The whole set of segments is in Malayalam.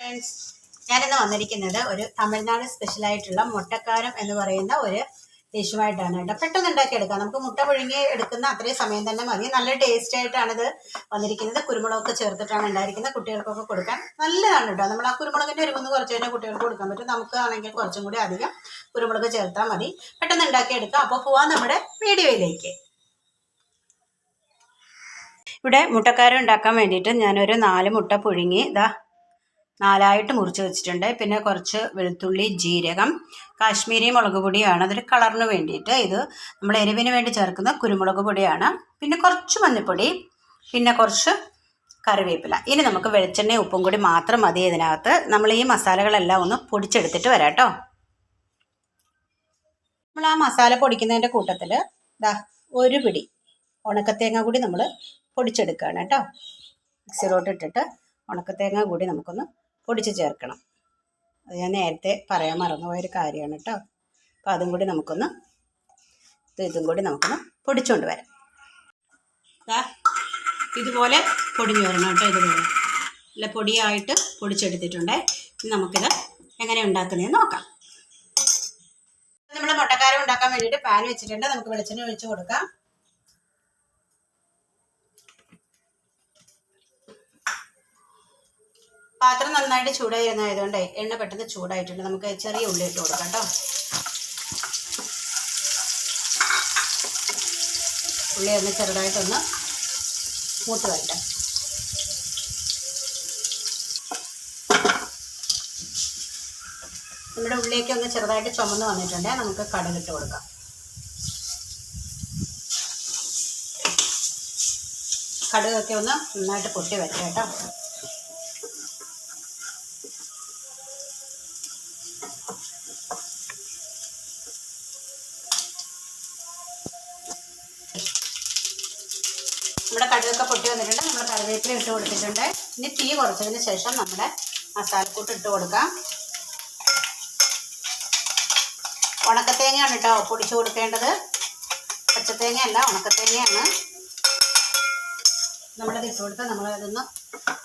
ഞാനിന്ന് വന്നിരിക്കുന്നത് ഒരു തമിഴ്നാട് സ്പെഷ്യൽ ആയിട്ടുള്ള മുട്ടക്കാരം എന്ന് പറയുന്ന ഒരു ഡിഷുമായിട്ടാണ് കേട്ടോ. പെട്ടെന്ന് ഉണ്ടാക്കിയെടുക്കാം. നമുക്ക് മുട്ട പുഴുങ്ങി എടുക്കുന്ന അത്രയും സമയം തന്നെ മതി. നല്ല ടേസ്റ്റ് ആയിട്ടാണ് ഇത് വന്നിരിക്കുന്നത്. കുരുമുളകൊക്കെ ചേർത്തിട്ടാണ് ഉണ്ടായിരിക്കുന്നത്. കുട്ടികൾക്കൊക്കെ കൊടുക്കാൻ നല്ലതാണ് കേട്ടോ. നമ്മൾ ആ കുരുമുളകിന്റെ മൂന്ന് കുറച്ച് കഴിഞ്ഞാൽ കുട്ടികൾക്ക് കൊടുക്കാൻ പറ്റും. നമുക്ക് ആണെങ്കിൽ കുറച്ചും കൂടി അധികം കുരുമുളക് ചേർത്താൽ മതി. പെട്ടെന്ന് ഉണ്ടാക്കിയെടുക്കാം. അപ്പോൾ പോവാം നമ്മുടെ വീഡിയോയിലേക്ക്. ഇവിടെ മുട്ടക്കാരം ഉണ്ടാക്കാൻ വേണ്ടിയിട്ട് ഞാനൊരു നാല് മുട്ട പുഴുങ്ങി. ഇതാ നാലായിട്ട് മുറിച്ച് വെച്ചിട്ടുണ്ട്. പിന്നെ കുറച്ച് വെളുത്തുള്ളി ജീരകം കാശ്മീരി മുളക് പൊടിയാണ്. അതൊരു കളറിന് വേണ്ടിയിട്ട് ഇത് നമ്മൾ എരിവിന് വേണ്ടി ചേർക്കുന്ന കുരുമുളക് പൊടിയാണ്. പിന്നെ കുറച്ച് മഞ്ഞൾപ്പൊടി പിന്നെ കുറച്ച് കറിവേപ്പില. ഇനി നമുക്ക് വെളിച്ചെണ്ണയും ഉപ്പും കൂടി മാത്രം മതി ഇതിനകത്ത്. നമ്മൾ ഈ മസാലകളെല്ലാം ഒന്ന് പൊടിച്ചെടുത്തിട്ട് വരാം കേട്ടോ. നമ്മൾ ആ മസാല പൊടിക്കുന്നതിന്റെ കൂട്ടത്തിൽ ദാ ഒരു പിടി ഉണക്കത്തേങ്ങ കൂടി നമ്മൾ പൊടിച്ചെടുക്കുകയാണ് കേട്ടോ. മിക്സിയിലോട്ട് ഇട്ടിട്ട് ഉണക്കത്തേങ്ങ കൂടി നമുക്കൊന്ന് പൊടിച്ച് ചേർക്കണം. അത് ഞാൻ നേരത്തെ പറയാൻ മറന്നുപോയൊരു കാര്യമാണ് കേട്ടോ അപ്പോൾ അതും കൂടി നമുക്കൊന്ന് ഇതും കൂടി നമുക്കൊന്ന് പൊടിച്ചുകൊണ്ട് വരാം. ഇതുപോലെ പൊടിഞ്ഞു വരണം കേട്ടോ ഇതുപോലെ. നല്ല പൊടിയായിട്ട് പൊടിച്ചെടുത്തിട്ടുണ്ടേ. ഇനി നമുക്കിത് എങ്ങനെ ഉണ്ടാക്കുന്നതെന്ന് നോക്കാം. നമ്മൾ മുട്ടക്കാരം ഉണ്ടാക്കാൻ വേണ്ടിയിട്ട് പാൻ വെച്ചിട്ടുണ്ട്. നമുക്ക് വെളിച്ചെണ്ണ ഒഴിച്ച് കൊടുക്കാം. പാത്രം നന്നായിട്ട് ചൂടായിരുന്നതായതുകൊണ്ട് എണ്ണ പെട്ടെന്ന് ചൂടായിട്ടുണ്ട്. നമുക്ക് ചെറിയ ഉള്ളി ഇട്ട് കൊടുക്കാം കേട്ടോ. ഉള്ളി ഒന്ന് ചെറുതായിട്ടൊന്ന് മൂത്ത് വരട്ടെ. നമ്മുടെ ഉള്ളിയൊക്കെ ഒന്ന് ചെറുതായിട്ട് ചുമന്ന് വന്നിട്ടുണ്ട് നമുക്ക് കടുകിട്ട് കൊടുക്കാം. കടുകൊക്കെ ഒന്ന് നന്നായിട്ട് പൊട്ടി വരട്ടെ കേട്ടോ. നമ്മുടെ കടുകൊക്കെ പൊട്ടി വന്നിട്ടുണ്ട്. നമ്മൾ കറിവേപ്പില ഇട്ട് കൊടുത്തിട്ടുണ്ട്. ഇനി തീ കുറച്ചതിന് ശേഷം നമ്മുടെ മസാലക്കൂട്ട് ഇട്ട് കൊടുക്കാം. ഉണക്കത്തേങ്ങയാണ് കേട്ടോ പൊടിച്ചു കൊടുക്കേണ്ടത്. പച്ചത്തേങ്ങ അല്ല ഉണക്കത്തേങ്ങയാണ്. നമ്മളത് ഇട്ട് കൊടുത്ത് നമ്മളതൊന്ന്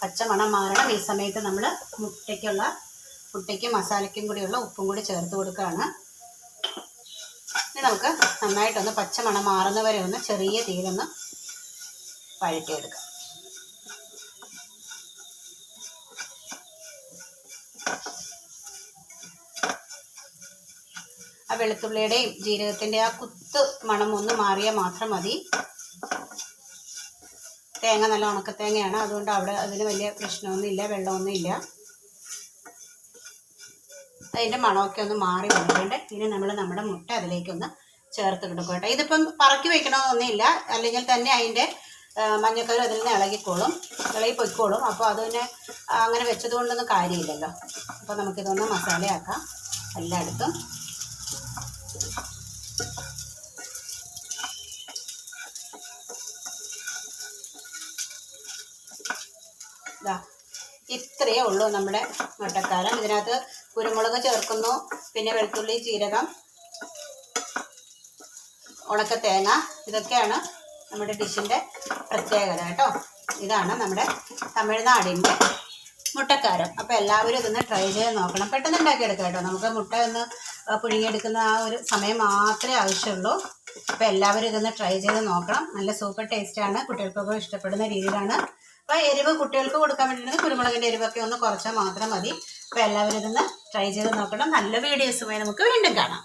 പച്ചമണം മാറണം. ഈ സമയത്ത് നമ്മൾ മുട്ടയ്ക്കുള്ള മുട്ടയ്ക്കും മസാലയ്ക്കും കൂടിയുള്ള ഉപ്പും കൂടി ചേർത്ത് കൊടുക്കുകയാണ്. ഇനി നമുക്ക് നന്നായിട്ടൊന്ന് പച്ചമണം മാറുന്നവരെ ഒന്ന് ചെറിയ തീയിലൊന്ന് വഴറ്റിയെടുക്കാം ആ വെളുത്തുള്ളിയുടെയും ജീരകത്തിന്റെ ആ കുത്ത് മണം ഒന്ന് മാറിയാൽ മാത്രം മതി. തേങ്ങ നല്ല ഉണക്കത്തേങ്ങയാണ്. അതുകൊണ്ട് അവിടെ അതിന് വലിയ പ്രശ്നമൊന്നുമില്ല വെള്ളമൊന്നുമില്ല അതിന്റെ മണമൊക്കെ ഒന്ന് മാറി വന്നിട്ടുണ്ട്. ഇനി നമ്മൾ നമ്മുടെ മുട്ട അതിലേക്കൊന്ന് ചേർത്ത് കിടക്കും കേട്ടോ. ഇതിപ്പം പറക്കി വയ്ക്കണമെന്നൊന്നുമില്ല അല്ലെങ്കിൽ തന്നെ അതിന്റെ മഞ്ഞക്കരു അതിൽ നിന്ന് ഇളകിക്കോളും. ഇളകി പൊയ്ക്കോളും. അപ്പോൾ അതിനെ അങ്ങനെ വെച്ചത് കൊണ്ടൊന്നും കാര്യമില്ലല്ലോ. അപ്പോൾ നമുക്കിതൊന്ന് മസാലയാക്കാം. എല്ലായിടത്തും. ഇതാ ഇത്രയേ ഉള്ളൂ നമ്മുടെ മുട്ടക്കാരം ഇതിനകത്ത് കുരുമുളക് ചേർക്കുന്നു പിന്നെ വെളുത്തുള്ളി ജീരകം ഉണക്ക തേങ്ങ ഇതൊക്കെയാണ് നമ്മുടെ ഡിഷിന്റെ പ്രത്യേകത കേട്ടോ. ഇതാണ് നമ്മുടെ തമിഴ്നാടിന്റെ മുട്ടക്കാരം. അപ്പോൾ എല്ലാവരും ഇതൊന്ന് ട്രൈ ചെയ്ത് നോക്കണം. പെട്ടെന്ന് ഉണ്ടാക്കിയെടുക്കാം കേട്ടോ. നമുക്ക് മുട്ട ഒന്ന് പുഴുങ്ങിയെടുക്കുന്ന ആ ഒരു സമയം മാത്രമേ ആവശ്യമുള്ളൂ. അപ്പോൾ എല്ലാവരും ഇതൊന്ന് ട്രൈ ചെയ്ത് നോക്കണം. നല്ല സൂപ്പർ ടേസ്റ്റാണ് കുട്ടികൾക്കൊക്കെ ഇഷ്ടപ്പെടുന്ന രീതിയിലാണ്. അപ്പോൾ എരിവ് കുട്ടികൾക്ക് കൊടുക്കാൻ വേണ്ടിയിട്ട് കുരുമുളകിന്റെ എരിവൊക്കെ ഒന്ന് കുറച്ചാൽ മാത്രം മതി. അപ്പോൾ എല്ലാവരും ഇതൊന്ന് ട്രൈ ചെയ്ത് നോക്കണം. നല്ല വീഡിയോസുമായി നമുക്ക് വീണ്ടും കാണാം.